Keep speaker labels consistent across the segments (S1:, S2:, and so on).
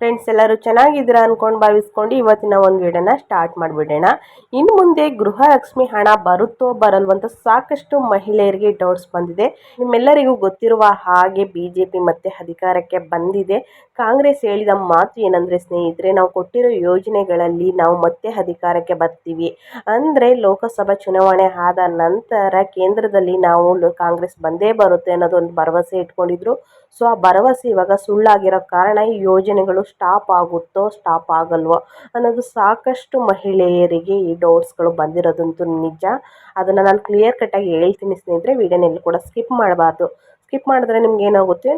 S1: friends ಎಲ್ಲರೂ ಚೆನ್ನಾಗಿದ್ದೀರಾ ಅಂದ್ಕೊಂಡು ಭಾವಿಸ್ಕೊಂಡು ಇವತ್ತಿನ ಒಂದು ವಿಡಿಯೋನ ಸ್ಟಾರ್ಟ್ ಮಾಡಿಬಿಡೋಣ. ಇನ್ನು ಮುಂದೆ ಗೃಹಲಕ್ಷ್ಮಿ ಹಣ ಬರುತ್ತೋ ಬರಲ್ವಂತ ಸಾಕಷ್ಟು ಮಹಿಳೆಯರಿಗೆ ಡೌಟ್ಸ್ ಬಂದಿದೆ. ನಿಮ್ಮೆಲ್ಲರಿಗೂ ಗೊತ್ತಿರುವ ಹಾಗೆ ಬಿ ಜೆ ಪಿ ಮತ್ತೆ ಅಧಿಕಾರಕ್ಕೆ ಬಂದಿದೆ. ಕಾಂಗ್ರೆಸ್ ಹೇಳಿದ ಮಾತು ಏನಂದರೆ, ಸ್ನೇಹಿತರೆ, ನಾವು ಕೊಟ್ಟಿರೋ ಯೋಜನೆಗಳಲ್ಲಿ ನಾವು ಮತ್ತೆ ಅಧಿಕಾರಕ್ಕೆ ಬರ್ತೀವಿ. ಅಂದರೆ ಲೋಕಸಭಾ ಚುನಾವಣೆ ಆದ ನಂತರ ಕೇಂದ್ರದಲ್ಲಿ ನಾವು ಕಾಂಗ್ರೆಸ್ ಬಂದೇ ಬರುತ್ತೆ ಅನ್ನೋದೊಂದು ಭರವಸೆ ಇಟ್ಕೊಂಡಿದ್ರು. ಸೊ ಆ ಭರವಸೆ ಇವಾಗ ಸುಳ್ಳಾಗಿರೋ ಕಾರಣ ಈ ಯೋಜನೆಗಳು ಸ್ಟಾಪ್ ಆಗುತ್ತೋ ಸ್ಟಾಪ್ ಆಗಲ್ವೋ ಅನ್ನೋದು ಸಾಕಷ್ಟು ಮಹಿಳೆಯರಿಗೆ ಈ ಡೌಟ್ಸ್ಗಳು ಬಂದಿರೋದಂತೂ ನಿಜ. ಅದನ್ನು ನಾನು ಕ್ಲಿಯರ್ ಕಟ್ಟಾಗಿ ಹೇಳ್ತೀನಿ ಸ್ನೇಹಿತರೆ, ವೀಡಿಯೋನಲ್ಲಿ ಕೂಡ ಸ್ಕಿಪ್ ಮಾಡಬಾರ್ದು. ಸ್ಕಿಪ್ ಮಾಡಿದ್ರೆ ನಿಮ್ಗೆ ಏನಾಗುತ್ತೆ?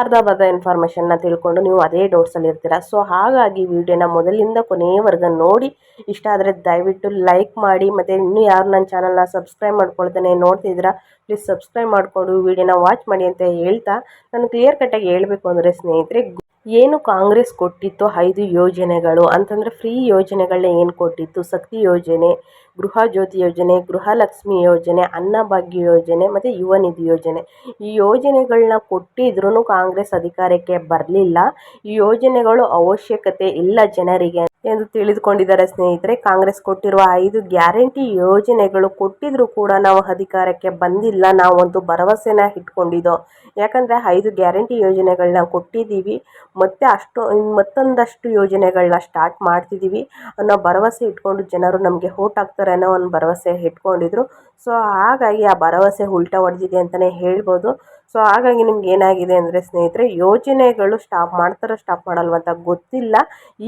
S1: ಅರ್ಧ ಬರ್ಧ ಇನ್ಫಾರ್ಮೇಷನ್ನ ತಿಳ್ಕೊಂಡು ನೀವು ಅದೇ ಡೌಟ್ಸಲ್ಲಿ ಇರ್ತೀರ. ಸೊ ಹಾಗಾಗಿ ವಿಡಿಯೋನ ಮೊದಲಿಂದ ಕೊನೆಯವರೆಗೂ ನೋಡಿ. ಇಷ್ಟ ಆದರೆ ದಯವಿಟ್ಟು ಲೈಕ್ ಮಾಡಿ. ಮತ್ತು ಇನ್ನೂ ಯಾರು ನನ್ನ ಚಾನಲ್ನ ಸಬ್ಸ್ಕ್ರೈಬ್ ಮಾಡ್ಕೊಳ್ತಾನೆ, ನೋಡ್ತಿದ್ದೀರಾ ಪ್ಲೀಸ್ ಸಬ್ಸ್ಕ್ರೈಬ್ ಮಾಡಿಕೊಂಡು. ವಿಡಿಯೋನ ವಾಚ್ ಮಾಡಿ ಅಂತ ಹೇಳ್ತಾ. ನಾನು ಕ್ಲಿಯರ್ ಕಟ್ಟಾಗಿ ಹೇಳಬೇಕು ಅಂದರೆ ಸ್ನೇಹಿತರೆ ಏನು ಕಾಂಗ್ರೆಸ್ ಕೊಟ್ಟಿತ್ತು ಐದು ಯೋಜನೆಗಳು? ಅಂತಂದರೆ ಫ್ರೀ ಯೋಜನೆಗಳನ್ನ ಏನು ಕೊಟ್ಟಿತ್ತು? ಶಕ್ತಿ ಯೋಜನೆ, ಗೃಹ ಜ್ಯೋತಿ ಯೋಜನೆ ಗೃಹಲಕ್ಷ್ಮಿ ಯೋಜನೆ ಅನ್ನಭಾಗ್ಯ ಯೋಜನೆ, ಮತ್ತು ಯುವ ನಿಧಿ ಯೋಜನೆ. ಈ ಯೋಜನೆಗಳನ್ನ ಕೊಟ್ಟಿದ್ರೂ ಕಾಂಗ್ರೆಸ್ ಅಧಿಕಾರಕ್ಕೆ ಬರಲಿಲ್ಲ. ಈ ಯೋಜನೆಗಳು ಅವಶ್ಯಕತೆ ಇಲ್ಲ ಜನರಿಗೆ. ಎಂದು ತಿಳಿದುಕೊಂಡಿದ್ದಾರೆ ಸ್ನೇಹಿತರೆ. ಕಾಂಗ್ರೆಸ್ ಕೊಟ್ಟಿರುವ ಐದು ಗ್ಯಾರಂಟಿ ಯೋಜನೆಗಳು ಕೊಟ್ಟಿದ್ರು ಕೂಡ ನಾವು ಅಧಿಕಾರಕ್ಕೆ ಬಂದಿಲ್ಲ. ನಾವು ಒಂದು ಭರವಸೆನ ಇಟ್ಕೊಂಡಿದ್ದೋ. ಯಾಕಂದರೆ ಐದು ಗ್ಯಾರಂಟಿ ಯೋಜನೆಗಳನ್ನ ಕೊಟ್ಟಿದ್ದೀವಿ. ಮತ್ತೆ ಅಷ್ಟು, ಮತ್ತೊಂದಷ್ಟು ಯೋಜನೆಗಳನ್ನ ಸ್ಟಾರ್ಟ್ ಮಾಡ್ತಿದ್ದೀವಿ ಅನ್ನೋ ಭರವಸೆ ಇಟ್ಕೊಂಡು ಜನರು ನಮಗೆ ಓಟ್ ಹಾಕ್ತಾರೆ ಅನ್ನೋ ಒಂದು ಭರವಸೆ ಇಟ್ಕೊಂಡಿದ್ರು. ಸೊ ಹಾಗಾಗಿ ಆ ಭರವಸೆ ಉಲ್ಟಾ ಹೊಡೆದಿದೆ ಅಂತಲೇ ಹೇಳ್ಬೋದು. ಸೊ ಹಾಗಾಗಿ ನಿಮ್ಗೆ ಏನಾಗಿದೆ ಅಂದರೆ ಸ್ನೇಹಿತರೆ, ಯೋಜನೆಗಳು ಸ್ಟಾಪ್ ಮಾಡ್ತಾರೋ ಸ್ಟಾಪ್ ಮಾಡಲ್ವ ಅಂತ ಗೊತ್ತಿಲ್ಲ.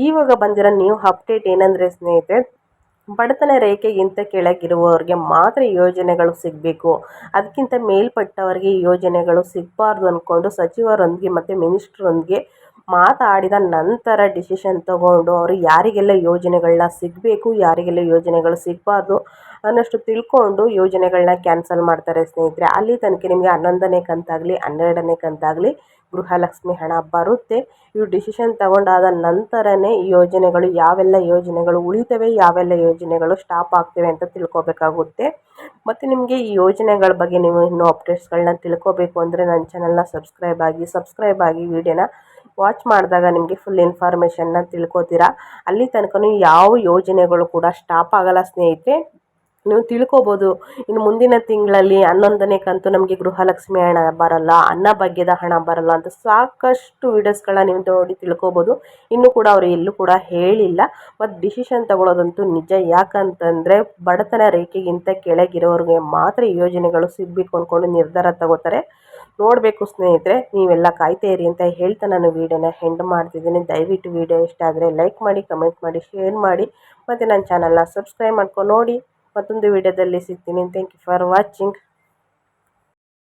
S1: ಇವಾಗ ಬಂದಿರೋ ನ್ಯೂ ಅಪ್ಡೇಟ್ ಏನಂದರೆ ಸ್ನೇಹಿತರೆ, ಬಡತನ ರೇಖೆಗಿಂತ ಕೆಳಗಿರುವವ್ರಿಗೆ ಮಾತ್ರ ಯೋಜನೆಗಳು ಸಿಗಬೇಕು. ಅದಕ್ಕಿಂತ ಮೇಲ್ಪಟ್ಟವರಿಗೆ ಯೋಜನೆಗಳು ಸಿಗಬಾರ್ದು ಅಂದ್ಕೊಂಡು ಸಚಿವರೊಂದಿಗೆ ಮತ್ತು ಮಿನಿಸ್ಟ್ರೊಂದಿಗೆ ಮಾತಾಡಿದ ನಂತರ ಡಿಸಿಷನ್ ತಗೊಂಡು ಅವರು ಯಾರಿಗೆಲ್ಲ ಯೋಜನೆಗಳನ್ನ ಸಿಗಬೇಕು, ಯಾರಿಗೆಲ್ಲ ಯೋಜನೆಗಳು ಸಿಗಬಾರ್ದು ಅನ್ನಷ್ಟು ತಿಳ್ಕೊಂಡು ಯೋಜನೆಗಳನ್ನ ಕ್ಯಾನ್ಸಲ್ ಮಾಡ್ತಾರೆ ಸ್ನೇಹಿತರೆ. ಅಲ್ಲಿ ತನಕ ನಿಮಗೆ ಹನ್ನೊಂದನೇ ಕಂತಾಗಲಿ, ಹನ್ನೆರಡನೇ ಕಂತಾಗಲಿ ಗೃಹಲಕ್ಷ್ಮಿ ಹಣ ಬರುತ್ತೆ. ಇವು ಡಿಸಿಷನ್ ತಗೊಂಡಾದ ನಂತರನೇ ಯೋಜನೆಗಳು ಯಾವೆಲ್ಲ ಯೋಜನೆಗಳು ಉಳಿತವೆ, ಯಾವೆಲ್ಲ ಯೋಜನೆಗಳು ಸ್ಟಾಪ್ ಆಗ್ತವೆ ಅಂತ ತಿಳ್ಕೊಬೇಕಾಗುತ್ತೆ. ಮತ್ತು ನಿಮಗೆ ಈ ಯೋಜನೆಗಳ ಬಗ್ಗೆ ನೀವು ಇನ್ನೂ ಅಪ್ಡೇಟ್ಸ್ಗಳನ್ನ ತಿಳ್ಕೊಬೇಕು ಅಂದರೆ ನನ್ನ ಚಾನಲ್ನ ಸಬ್ಸ್ಕ್ರೈಬ್ ಆಗಿ ಸಬ್ಸ್ಕ್ರೈಬ್ ಆಗಿ ವಿಡಿಯೋನ ವಾಚ್ ಮಾಡಿದಾಗ ನಿಮಗೆ ಫುಲ್ ಇನ್ಫಾರ್ಮೇಷನ್ನ ತಿಳ್ಕೊತೀರಾ? ಅಲ್ಲಿ ತನಕ ಯಾವ ಯೋಜನೆಗಳು ಕೂಡ ಸ್ಟಾಪ್ ಆಗಲ್ಲ ಸ್ನೇಹಿತರೆ. ನೀವು ತಿಳ್ಕೊಬೋದು. ಇನ್ನು ಮುಂದಿನ ತಿಂಗಳಲ್ಲಿ ಹನ್ನೊಂದನೇ ಕಂತು ನಮಗೆ ಗೃಹಲಕ್ಷ್ಮಿ ಹಣ ಬರಲ್ಲ, ಅನ್ನ ಭಾಗ್ಯದ ಹಣ ಬರಲ್ಲ ಅಂತ ಸಾಕಷ್ಟು ವೀಡಿಯೋಸ್ಗಳನ್ನ ನೀವು ನೋಡಿ ತಿಳ್ಕೊಬೋದು. ಇನ್ನೂ ಕೂಡ ಅವರು ಎಲ್ಲೂ ಕೂಡ ಹೇಳಿಲ್ಲ. ಮತ್ತು ಡಿಸಿಷನ್ ತಗೊಳ್ಳೋದಂತೂ ನಿಜ. ಯಾಕಂತಂದರೆ ಬಡತನ ರೇಖೆಗಿಂತ ಕೆಳಗಿರೋರಿಗೆ ಮಾತ್ರ ಯೋಜನೆಗಳು ಸಿಗಬೇಕು ಅಂದ್ಕೊಂಡು ನಿರ್ಧಾರ ತಗೋತಾರೆ. ನೋಡಬೇಕು ಸ್ನೇಹಿತರೆ, ನೀವೆಲ್ಲ ಕಾಯ್ತಾ ಇರಿ ಅಂತ ಹೇಳ್ತಾ ನಾನು ವೀಡಿಯೋನ ಹೆಂಡ್ ಮಾಡ್ತಿದ್ದೀನಿ. ದಯವಿಟ್ಟು ವೀಡಿಯೋ ಇಷ್ಟ ಆದರೆ ಲೈಕ್ ಮಾಡಿ ಕಮೆಂಟ್ ಮಾಡಿ ಶೇರ್ ಮಾಡಿ ಮತ್ತು ನನ್ನ ಚಾನಲ್ನ ಸಬ್ಸ್ಕ್ರೈಬ್ ಮಾಡ್ಕೊಂಡು ನೋಡಿ. ಮತ್ತೊಂದು ವೀಡಿಯೋದಲ್ಲಿ ಸಿಗ್ತೀನಿ. Thank you for watching